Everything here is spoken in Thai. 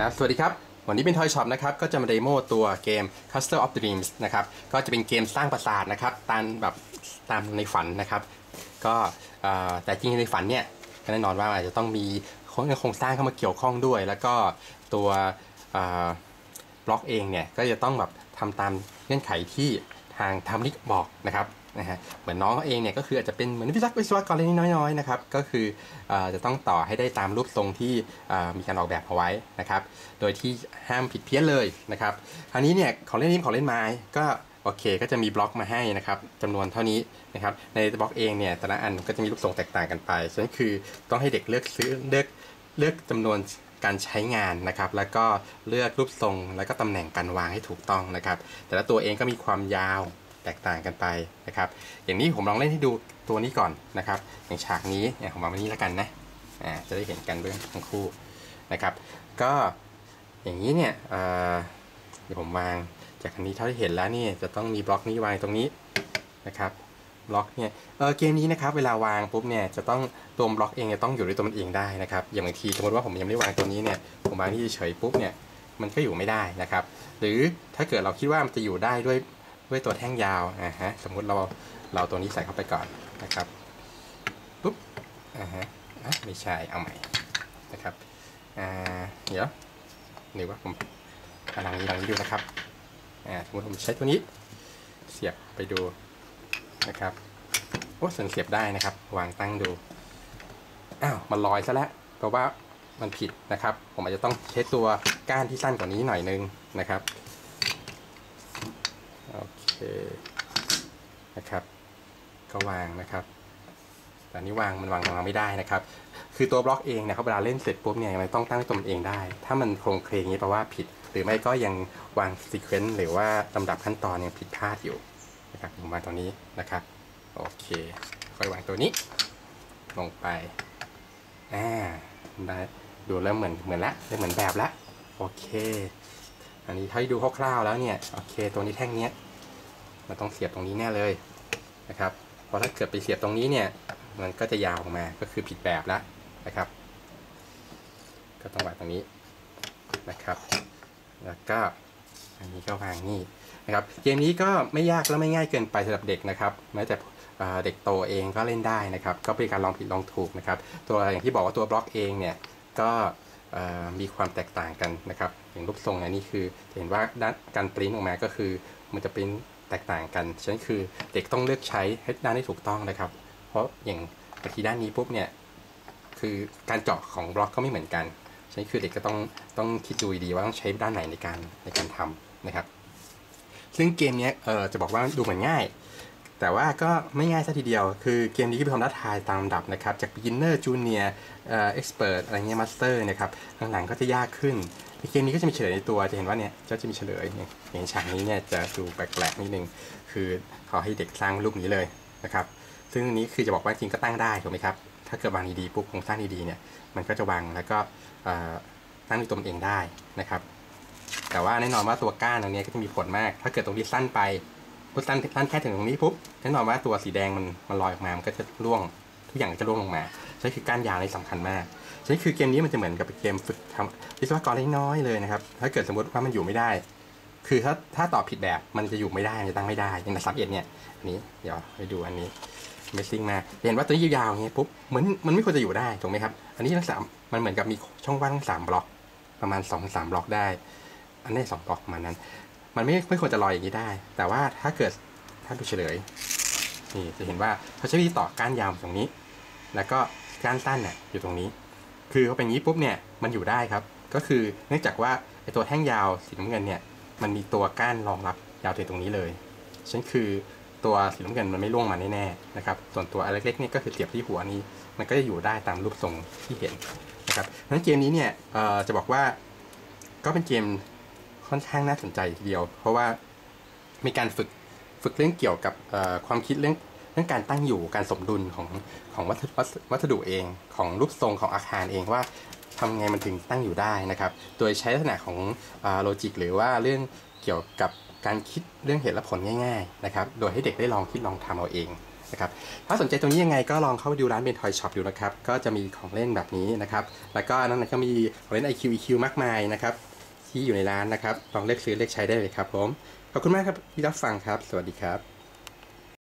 ครับ สวัสดีครับ วันนี้เป็น Toy Shop นะครับ ก็จะมาเดโมตัวเกม Castle of Dreams นะครับ ก็จะเป็นเกมสร้างปราสาทนะครับ ตามแบบตามในฝันนะครับ ก็แต่จริงในฝันเนี่ยแน่นอนว่าอาจจะต้องมีโครงสร้างเข้ามาเกี่ยวข้องด้วย แล้วก็ตัวบล็อกเองเนี่ย ก็จะต้องแบบทำตามเงื่อนไขที่ทางทำนิกบอกนะครับ นะฮะเหมือนน้องเขาเองเนี่ยก็คืออาจจะเป็นเหมือนวิศววิศวกรเล็กน้อยๆนะครับก็คืออจะต้องต่อให้ได้ตามรูปทรงที่มีการออกแบบเอาไว้นะครับ โดยที่ห้ามผิดเพี้ยนเลยนะครับคราวนี้เนี่ยของเล่นนี้ของเล่นไม้ก็โอเคก็จะมีบล็อกมาให้นะครับจำนวนเท่านี้นะครับในบล็อกเองเนี่ยแต่ละอันก็จะมีรูปทรงแตกต่างกันไปฉะนั้นคือต้องให้เด็กเลือกซื้อเลือกเลือกจำนวนการใช้งานนะครับ แล้วก็เลือกรูปทรงแล้วก็ตำแหน่งการวางให้ถูกต้องนะครับ แต่ละตัวเองก็มีความยาว แตกต่างกันไปนะครับ อย่างนี้ผมลองเล่นให้ดูตัวนี้ก่อนนะครับ อย่างฉากนี้เนี่ยผมวางไว้นี้แล้วกันนะอ่าจะได้เห็นกันด้วยทั้งคู่นะครับ ก็อย่างนี้เนี่ยเอ่อเดี๋ยวผมวางจากอันนี้เท่าที่เห็นแล้วนี่จะต้องมีบล็อกนี้วางตรงนี้นะครับบล็อกเนี่ยเออเกมนี้นะครับเวลาวางปุ๊บเนี่ยจะต้องตัวบล็อกเองจะต้องอยู่ด้วยตัวมันเองได้นะครับอย่างบางทีสมมติว่าผมยังไม่ได้วางตัวนี้เนี่ยผมวางที่เฉยปุ๊บเนี่ยมันก็อยู่ไม่ได้นะครับ หรือถ้าเกิดเราคิดว่ามันจะอยู่ได้ด้วย ด้วยตัวแท่งยาวอ่าฮะสมมุติเราเราตัวนี้ใส่เข้าไปก่อนนะครับปุ๊บอ่าฮะไม่ใช่เอาใหม่นะครับอ่าเดี๋ยวหรือว่าผมกำลังนี้ลองนี้ดูนะครับอ่าสมมติผมใช้ตัวนี้เสียบไปดูนะครับโอ้สังเสียบได้นะครับ วางตั้งดูอ้าวมันลอยซะแล้วเพราะว่ามันผิดนะครับ ผมอาจจะต้องใช้ตัวก้านที่สั้นกว่านี้หน่อยนึงนะครับ โอเคนะครับ ก็วางนะครับแต่นี้วางมันวางวางไม่ได้นะครับ คือตัวบล็อกเองนะครับเวลาเล่นเสร็จปุ๊บเนี่ยมันต้องตั้งตัวมันเองได้ ถ้ามันโครงเคลงนี้แปลว่าผิด หรือไม่ก็ยังวางซีเควนต์หรือว่าลำดับขั้นตอนยังผิดพลาดอยู่นะครับผมวางตัวนี้นะครับโอเคค่อยวางตัวนี้ ลงไปอ่าได้ดูแล้วเหมือนเหมือนละเหมือนแบบละโอเค อันนี้ถ้าดูคร่าวๆแล้วเนี่ยโอเคตัวนี้แท่งเนี้ยมันต้องเสียบตรงนี้แน่เลยนะครับเพราะถ้าเกิดไปเสียบตรงนี้เนี่ยมันก็จะยาวออกมาก็คือผิดแบบแล้วนะครับ ก็ต้องวางตรงนี้นะครับ แล้วก็อันนี้ก็วางนี่นะครับเกมนี้ก็ไม่ยากและไม่ง่ายเกินไปสำหรับเด็กนะครับแม้แต่เด็กโตเองก็เล่นได้นะครับ ก็เป็นการลองผิดลองถูกนะครับ ตัวอย่างที่บอกว่าตัวบล็อกเองเนี่ยก็ มีความแตกต่างกันนะครับ อย่างรูปทรงอันนี้คือเห็นว่าด้านการปริ้นออกมาก็คือ มันจะปริ้นแตกต่างกันฉะนั้นคือเด็กต้องเลือกใช้ให้ด้านที่ถูกต้องนะครับ เพราะอย่างบางทีด้านนี้ปุ๊บเนี่ยคือการเจาะของบล็อกก็ไม่เหมือนกันฉะนั้นคือเด็กก็ต้องต้องคิดดูดีว่าต้องใช้ด้านไหนในการในการทำนะครับ ซึ่งเกมนี้เออจะบอกว่าดูเหมือนง่าย แต่ว่าก็ไม่ง่ายซะทีเดียว คือเกมนี้ก็เป็นความท้าทายตามลำดับนะครับ จาก beginner junior เอ่อ expert อะไรเงี้ย master นะครับ หลังๆก็จะยากขึ้นในเกมนี้ก็จะมีเฉลยในตัว จะเห็นว่าเนี่ยก็จะมีเฉลยเนี่ยอย่างฉากนี้เนี่ยจะดูแปลกๆนิดนึง คือเขาให้เด็กสร้างรูปนี้เลยนะครับ ซึ่งนี้คือจะบอกว่าจริงก็ตั้งได้ถูกไหมครับ ถ้าเกิดวางดีๆปุ๊บโครงสร้างดีๆเนี่ย มันก็จะวางแล้วก็ตั้งด้วยตัวเองได้นะครับ แต่ว่าแน่นอนว่าตัวก้านตรงนี้ก็จะมีผลมาก ถ้าเกิดตรงนี้สั้นไป ปุ๊บสั้นสั้นแค่ถึงตรงนี้ปุ๊บแน่นอนว่าตัวสีแดงมันมันลอยออกมา มันก็จะร่วงทุกอย่างจะร่วงลงมาใช่คือกานยาวนี่สำคัญมากใช่คือเกมนี้มันจะเหมือนกับเกมฝึกทำวิศวกรเล็กน้อยเลยนะครับ ถ้าเกิดสมมติว่ามันอยู่ไม่ได้ คือถ้าถ้าตอบผิดแบบมันจะอยู่ไม่ได้จะตั้งไม่ได้อย่างในซับเอ็ดเนี่ยอันนี้เดี๋ยวให้ดูอันนี้เมซิ่งมากเห็นว่าตัวนี้ยาวๆเงี้ยปุ๊บเหมือนมันไม่ควรจะอยู่ได้ถูกไหมครับ อันนี้ทั้งสามมันเหมือนกับมีช่องว่างทั้งสามบล็อก ประมาณ2องสามบล็อกได้ อันนี้สองบล็อกประมาณนั้น มันไม่ไม่ควรจะลอยอย่างนี้ได้ แต่ว่าถ้าเกิดถ้าดูเฉลยนี่จะเห็นว่าเขาใช้วิธีต่อก้านยาวตรงนี้ แล้วก็ก้านสั้นเนี่ยอยู่ตรงนี้ คือเขาเป็นอย่างนี้ปุ๊บเนี่ยมันอยู่ได้ครับ ก็คือเนื่องจากว่าไอตัวแท่งยาวสีน้ำเงินเนี่ยมันมีตัวก้านรองรับยาวถึงตรงนี้เลยฉันคือตัวสีน้ำเงินมันไม่ร่วงมาแน่ๆนะครับ ส่วนตัวอันเล็กๆนี่ก็คือเสียบที่หัวนี้ มันก็จะอยู่ได้ตามรูปทรงที่เห็นนะครับนั้นเกมนี้เนี่ยจะบอกว่าก็เป็นเกม ค่อนข้างน่าสนใจทีเดียว เพราะว่ามีการฝึกฝึกเรื่องเกี่ยวกับความคิดเรื่องเรื่องการตั้งอยู่การสมดุลของของวัสวัสดุเองของรูปทรงของอาคารเองว่าทำไงมันถึงตั้งอยู่ได้นะครับ โดยใช้ลักษณะของโลจิกหรือว่าเรื่องเกี่ยวกับการคิดเรื่องเหตุและผลง่ายๆนะครับ โดยให้เด็กได้ลองคิดลองทำเอาเองนะครับ ถ้าสนใจตรงนี้ยังไงก็ลองเข้าไปดูร้านเบนทอยช็อปดูนะครับ ก็จะมีของเล่นแบบนี้นะครับ แล้วก็นั้นก็มีของเล่น IQ EQ มากมายนะครับ ที่อยู่ในร้านนะครับลองเลือกซื้อเลือกใช้ได้เลยครับผมขอบคุณมากครับที่รับฟังครับ สวัสดีครับ